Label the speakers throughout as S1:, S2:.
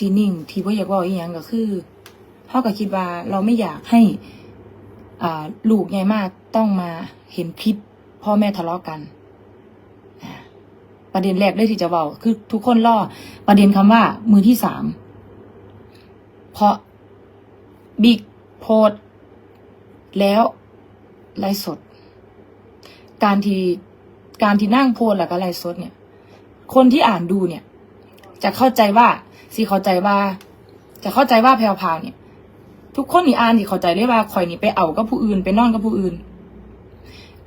S1: ที่นิ่ง ที่บ่อยากว่าอีหยังก็คือเฮาก็คิดว่าเราไม่อยากให้อ่าลูกใหญ่มากต้องมาเห็นคลิป พ่อแม่ทะเลาะกันประเด็นแรกเลยที่จะเว้าคือทุกคนล่อประเด็นคำว่า มือที่สามเพราะบิ๊กโพสต์แล้วไลฟ์สด การที่การที่นั่งโพสต์แล้วก็ไลฟ์สดเนี่ย คนที่อ่านดูเนี่ย จะเข้าใจว่าสิเข้าใจว่า จะเข้าใจว่าแพรวพาวเนี่ย ทุกคนนี่อ่านที่เข้าใจเลยว่าข่อยนี่ไปเอากับผู้อื่นไปนอนกับผู้อื่น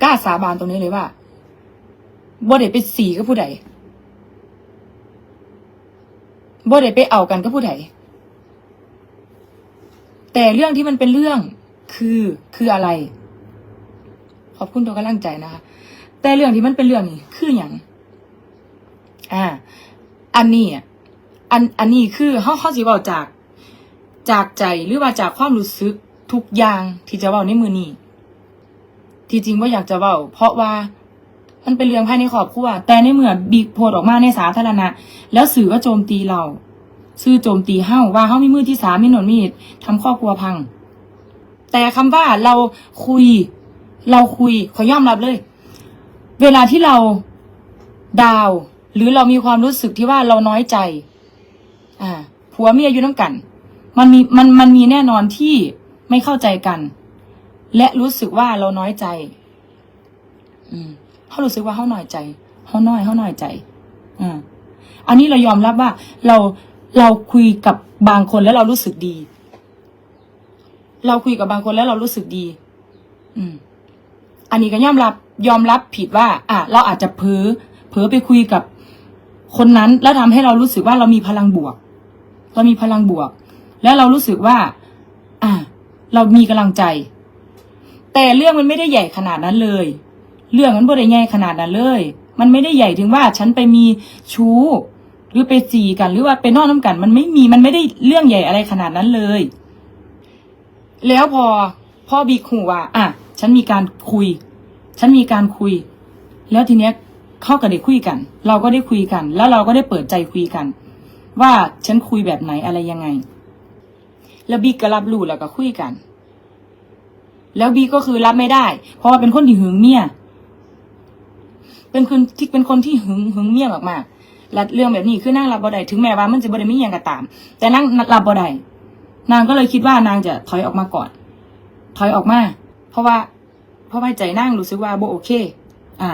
S1: กล้าสาบานตรงนี้เลยว่าบ่ได้ไปสีกับผู้ใดบ่ได้ไปเอากันกับผู้ใดแต่เรื่องที่มันเป็นเรื่องคือคืออะไร ขอบคุณตัวกำลังใจนะคะแต่เรื่องที่มันเป็นเรื่องนี่คืออย่างอ่า อันนี้อะ อันอันนี้คือเขาเขาสิเว้าจาก จากใจหรือว่าจากความรู้สึกทุกอย่างที่จะเว้าในมือนี้ที่จริงว่าอยากจะเว้า เพราะว่ามันเป็นเรื่องภายในครอบครัวแต่ในเมื่อบิ๊กโพสต์ออกมาในสาธารณะ แล้วสื่อก็โจมตีเราซื่อโจมตีเฮ้าว่าเฮ้ามีมือที่สามมีหนวดมีดทำครอบครัวพัง แต่คำว่าเราคุย เราคุยขอยอมรับเลย เวลาที่เราดาว หรือเรามีความรู้สึกที่ว่าเราน้อยใจ อ่าผัวเมียอยู่น้ำกัน มันมีมันมันมีแน่นอนที่ไม่เข้าใจกัน และรู้สึกว่าเราน้อยใจ อืมเขารู้สึกว่าเขาน้อยใจเขาน้อยเขาน้อยใจอ่าอันนี้เรายอมรับว่า เราเราคุยกับบางคนแล้วเรารู้สึกดี เราคุยกับบางคนแล้วเรารู้สึกดี อืม อันนี้ก็ยอมรับ ยอมรับผิดว่า อะเราอาจจะเพ้อเพ้อไปคุยกับคนนั้นแล้วทำให้เรารู้สึกว่าเรามีพลังบวก เรามีพลังบวก แล้วเรารู้สึกว่า อะเรามีกำลังใจ แต่เรื่องมันไม่ได้ใหญ่ขนาดนั้นเลย เรื่องมันไม่ได้ใหญ่ขนาดนั้นเลย มันไม่ได้ใหญ่ถึงว่าฉันไปมีชู้ หรือไปจีกันหรือว่าไปนอนน้ำกัน มันไม่มีมันไม่ได้เรื่องใหญ่อะไรขนาดนั้นเลย แล้วพอพ่อบิ๊กหูว่า อะ ฉันมีการคุย ฉันมีการคุย แล้วทีเนี้ยเข้าก็ได้คุยกัน เราก็ได้คุยกัน แล้วเราก็ได้เปิดใจคุยกัน ว่าฉันคุยแบบไหนอะไรยังไง แล้วบิ๊กก็รับรู้แล้วก็คุยกัน แล้วบิ๊กก็คือรับไม่ได้ เพราะว่าเป็นคนที่หึงเมียเป็นคนที่เป็นคนที่หึงหึงเมียมากๆและเรื่องแบบนี้คือนั่งรับบ่ได้ถึงแม้ว่ามันจะบ่ได้มีอย่างก็ตาม แต่นั่งรับบ่ได้นางก็เลยคิดว่านางจะถอยออกมาก่อน ถอยออกมา เพราะว่า เพราะว่าใจนั่งรู้สึกว่าโบโอเค อ่า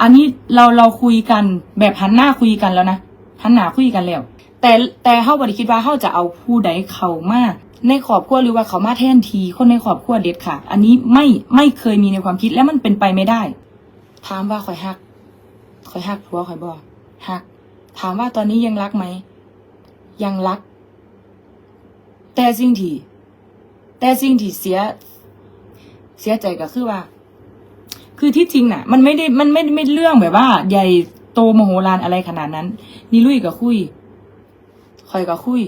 S1: อันนี้เราเราคุยกันแบบหันหน้าคุยกันแล้วนะหันหน้าคุยกันแล้ว แต่แต่เฮาบ่ได้คิดว่าเฮาจะเอาผู้ใดเข้ามาในครอบครัวหรือว่าเขามาแทนทีคนในครอบครัวเด็ดขาดอันนี้ไม่ไม่เคยมีในความคิดและมันเป็นไปไม่ได้ ถามว่าคอยฮักคอยฮักผัวคอยบ่ฮัก ถามว่าตอนนี้ยังรักไหม ยังรัก แต่สิ่งที่แต่สิ่งที่เสีย เสียใจก็คือว่า คือที่จริงน่ะ มันไม่ได้มันไม่ไม่เรื่องแบบว่า ใหญ่โตมโหฬารอะไรขนาดนั้นนี่ลุยกับคุย คอยกับคุย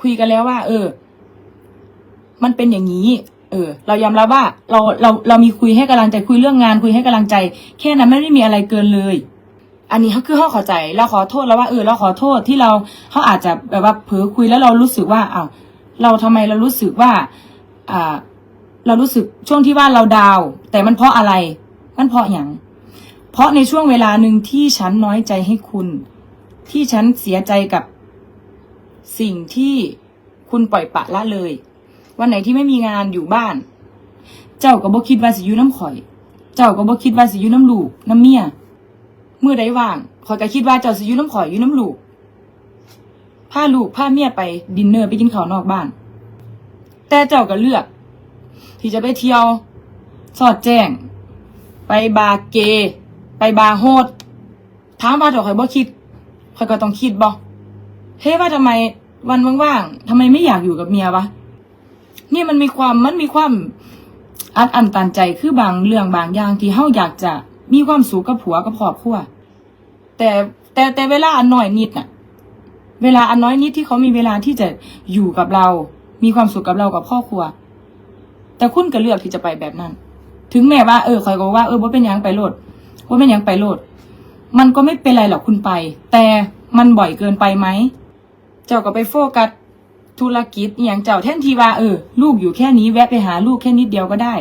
S1: คุยกันแล้วว่า เออ มันเป็นอย่างนี้ เออ เรายอมรับว่า เราเราเรามีคุยให้กำลังใจคุยเรื่องงาน คุยให้กำลังใจ แค่นั้นไม่ได้มีอะไรเกินเลย อันนี้เขาคือเขาเข้าใจ เราขอโทษแล้วว่าเออเราขอโทษที่เราเขาอาจจะแบบว่าเผลอคุยแล้วเรารู้สึกว่าเอ้าเราทำไมเรารู้สึกว่า อ่า เรารู้สึกช่วงที่ว่าเราดาว แต่มันเพราะอะไร มันเพราะอย่าง เพราะในช่วงเวลาหนึ่งที่ฉันน้อยใจให้คุณ ที่ฉันเสียใจกับสิ่งที่คุณปล่อยปะละเลย วันไหนที่ไม่มีงานอยู่บ้าน เจ้าก็บ่คิดว่าสิอยู่น้ำข่อย เจ้าก็บ่คิดว่าสิอยู่น้ำลูกน้ำเมียเมื่อใดว่างข่อยก็คิดว่าเจ้าสิอยู่น้ำข่อยอยู่น้ำลูกพาลูกพาเมียไปดินเนอร์ไปกินข้าวนอกบ้าน แต่เจ้าก็เลือก ที่จะไปเที่ยว สอดแจ้ง ไปบาร์เกย์ไปบาร์โฮดถามว่าเดี๋ยวข่อยบ่คิด ข่อยก็ต้องคิดบ่เฮ้ว่าทำไมวันว่างๆทำไมไม่อยากอยู่กับเมียวะนี่มันมีความมันมีความอัดอั้นตันใจคือบางเรื่องบางอย่างที่เฮาอยากจะมีความสุขกับผัวกับครอบครัวแต่แต่แต่เวลาอันน้อยนิดน่ะ เวลาอันน้อยนิดที่เขามีเวลาที่จะอยู่กับเรา มีความสุขกับเรากับครอบครัว แต่คุณก็เลือกที่จะไปแบบนั้น ถึงแม้ว่าเออคอยก็ว่าเออว่าเป็นยังไปโลดว่าเป็นยังไปโลด มันก็ไม่เป็นไรหรอกคุณไป แต่มันบ่อยเกินไปไหม เจ้าก็ไปโฟกัสธุรกิจอย่างเจ้าแทนทีว่าเออ ลูกอยู่แค่นี้แวะไปหาลูกแค่นิดเดียวก็ได้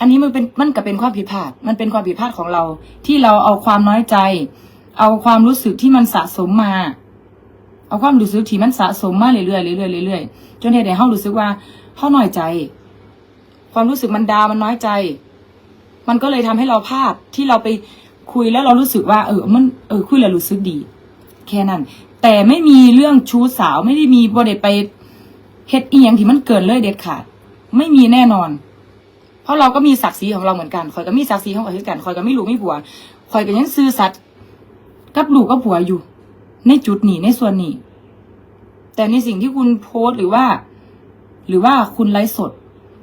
S1: อันนี้มันเป็นมันก็เป็นความผิดพลาด มันเป็นความผิดพลาดของเรา ที่เราเอาความน้อยใจ เอาความรู้สึกที่มันสะสมมา เอาความรู้สึกที่มันสะสมมาเรื่อยๆเรื่อยๆเรื่อยๆจนเหตุให้เฮารู้สึกว่าเฮาน้อยใจ ความรู้สึกมันดาวมันน้อยใจ มันก็เลยทำให้เราพลาดที่เราไป คุยแล้วเรารู้สึกว่า เออมันเออคุยแล้วรู้สึกดี แค่นั้น แต่ไม่มีเรื่องชู้สาวไม่ได้มีบริไปเฮ็ดอีหยังที่มันเกินเลยเด็ดขาด ไม่มีแน่นอน เพราะเราก็มีศักดิ์ศรีของเราเหมือนกันคอยก็มีศักดิ์ศรีของคอยเหมือนกันคอยก็ไม่รู้ไม่ผัวคอยก็ยังซื่อสัตย์กับลูกกับผัวอยู่ ในจุดนี้ในส่วนนี้ แต่ในสิ่งที่คุณโพสต์หรือว่า หรือว่าคุณไลฟ์สด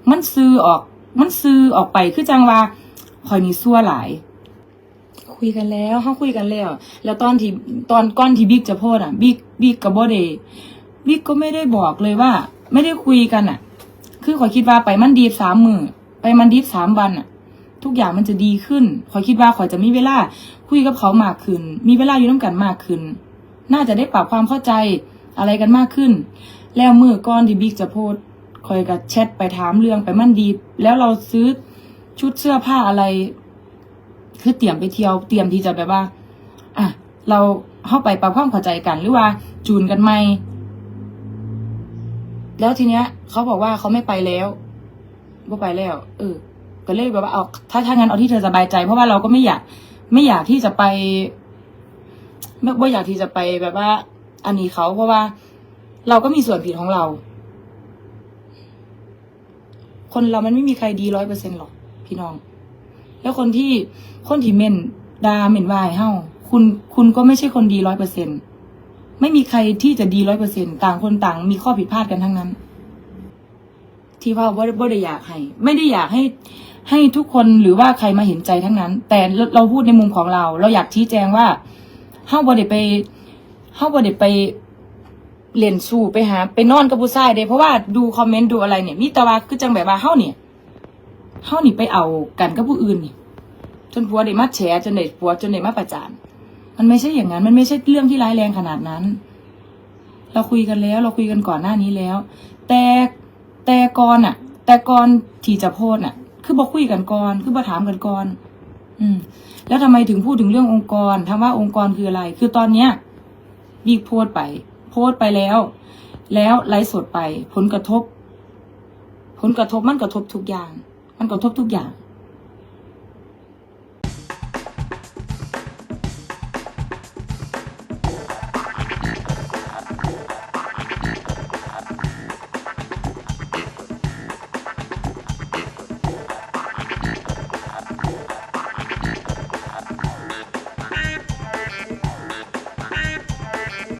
S1: มันซื้อออก มันซื้อออกไปคือจังว่าคอยนี่ซั่วหลาย คุยกันแล้วเขาคุยกันแล้ว แล้วตอนที่ตอนก้อนที่บิ๊กจะโพสต์อะบิ๊กบิ๊กกับโบเดบิ๊กก็ไม่ได้บอกเลยว่า ไม่ได้คุยกันอะ คือขอคิดว่าไปมันดีฟสามมือไปมันดีฟสามวันอะ ทุกอย่างมันจะดีขึ้น ขอคิดว่าขอจะมีเวลาคุยกับเขามากขึ้น มีเวลาอยู่น้ำกันมากขึ้น น่าจะได้ปรับความเข้าใจอะไรกันมากขึ้น แล้วมือก้อนที่บิ๊กจะโพสต์คอยกับแชทไปถามเรื่องไปมันดีแล้วเราซื้อชุดเสื้อผ้าอะไร คือเตรียมไปเที่ยวเตรียมที่จะแบบว่าอะเราเข้าไปปรับความเข้าใจกัน หรือว่าจูนกันไหมแล้วทีเนี้ยเขาบอกว่าเขาไม่ไปแล้วว่าไปแล้ว เออ ก็เลยแบบว่าเอาถ้าถ้างั้นเอาที่เธอสบายใจ เพราะว่าเราก็ไม่อยาก ไม่อยากที่จะไปไม่ว่อยากที่จะไปแบบว่า อันนี้เขาเพราะว่า เราก็มีส่วนผิดของเรา คนเรามันไม่มีใครดีร้อยเปอร์เซ็นหรอก พี่น้อง แล้วคนที่คนที่เม่นดาเม่นวายเฮ้าคุณคุณก็ไม่ใช่คนดีร้อยเปอร์เซ็นไม่มีใครที่จะดีร้อยเปอร์เซ็นต่างคนต่างมีข้อผิดพลาดกันทั้งนั้น ที่ว่าว่าว่าได้อยากให้ ไม่ได้อยากให้ ให้ทุกคนหรือว่าใครมาเห็นใจทั้งนั้น แต่เราพูดในมุมของเรา เราอยากชี้แจงว่าเฮ้าบ่ได้ไปเฮ้าบ่ได้ไปเรียนสู้ไปหา ไปนอนกับผู้ชายเด้เพราะว่าดูคอมเมนต์ดูอะไรเนี่ย มีต่ว่าคือจังแบบว่าเฮ้าเนี่ย เฮานี่ไปเอากันกับผู้อื่นนี่จนผัวได้มาแฉจนได้ผัวจนได้มาประจาน มันไม่ใช่อย่างนั้น มันไม่ใช่เรื่องที่ร้ายแรงขนาดนั้น เราคุยกันแล้ว เราคุยกันก่อนหน้านี้แล้ว แต่แต่ก่อนอะแต่ก่อนที่จะโพสต์น่ะคือบอกคุยกันก่อน คือบอกถามกันก่อนอืม แล้วทำไมถึงพูดถึงเรื่ององค์กรถามว่าองค์กรคืออะไร คือตอนเนี้ยบิ๊กโพสไป โพสไปแล้ว แล้วไลฟ์สดไป ผลกระทบ ผลกระทบมันกระทบทุกอย่าง มันกระทบทุกอย่าง